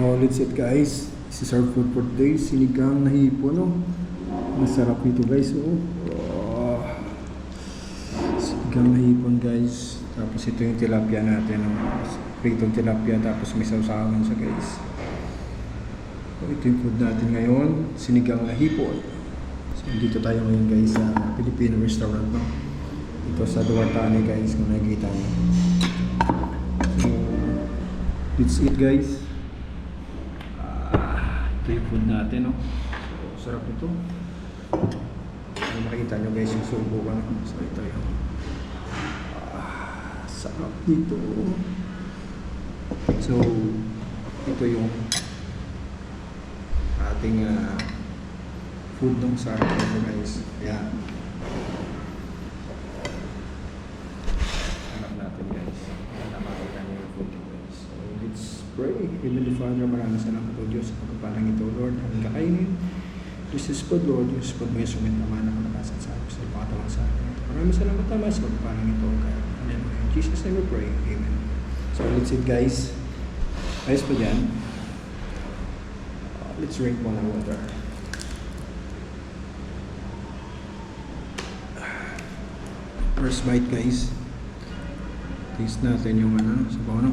Oh, let's it guys. This is our food for today. Sinigang na hipo, no? Masarap ito guys, oh. oh. Sinigang na hipon guys. Tapos ito yung tilapia natin, no? Pritong tilapia, tapos may sausawan sa guys. So, ito yung food natin ngayon. Sinigang na hipon. So, dito tayo ngayon guys sa Filipino restaurant, no? Ito sa Duartane guys, kung nakikita niyo. So, let's eat guys. Ito yung food natin, no? So, sarap ito. Kung makikita nyo guys yung subo ko, no? So, ito yung ah, sarap dito. So, ito yung ating ah, food ng sarap ito guys. Yan. Hanap natin guys. Para makita nyo yung food nyo guys. So, let's pray. Heavenly Father, maraming salamat o Diyos sa pagpapalang ito, Lord. Ang kakainin. This is food, Lord. Is food may sumit na kalakasan sa amin sa pagkatawang sa akin. Maraming salamat naman sa pagpapalang ito. Kaya, Hallelujah. Jesus' name we pray. Amen. So, let's eat guys. Ayos pa dyan. Uh, let's drink one water. First bite guys. Taste natin yung ano, sa no?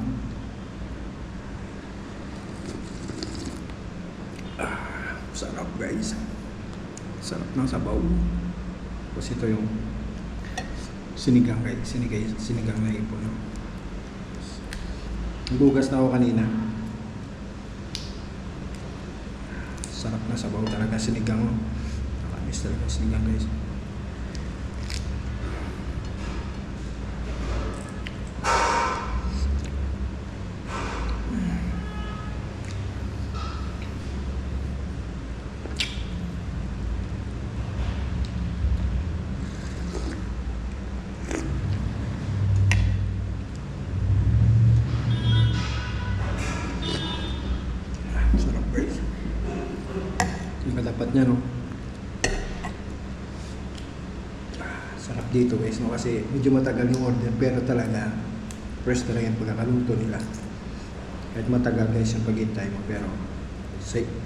Ah, sarap guys. Sarap ng sabaw. Tapos ito yung sinigang guys. Sinigang, sinigang na ipon. No? Nagugas na ako kanina. Sarap na sabaw talaga sinigang. Nakamiss talaga sinigang guys. Yung kadapat niya, no? Sarap dito guys, no? Kasi medyo matagal yung order, pero talaga, first talaga yung pagkakaluto nila. Kahit matagal guys yung paghintay mo, pero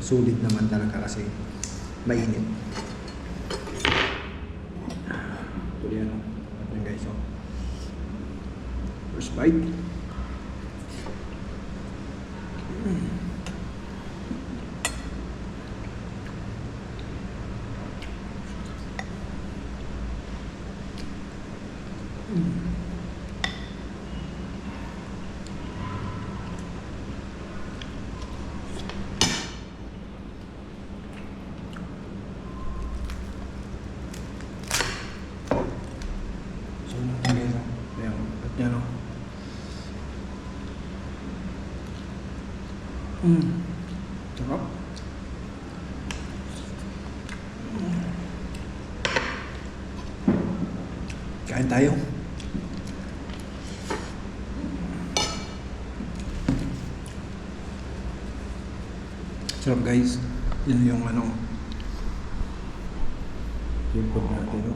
sulit naman talaga kasi mainit. Ito yan, no? Ito yan guys, oh. First bite. So, natin guys, oh. Ayan, at yan, oh. Mm. Sarap. Kain tayo. Sarap guys. Yun yung ano. Yung food natin, no?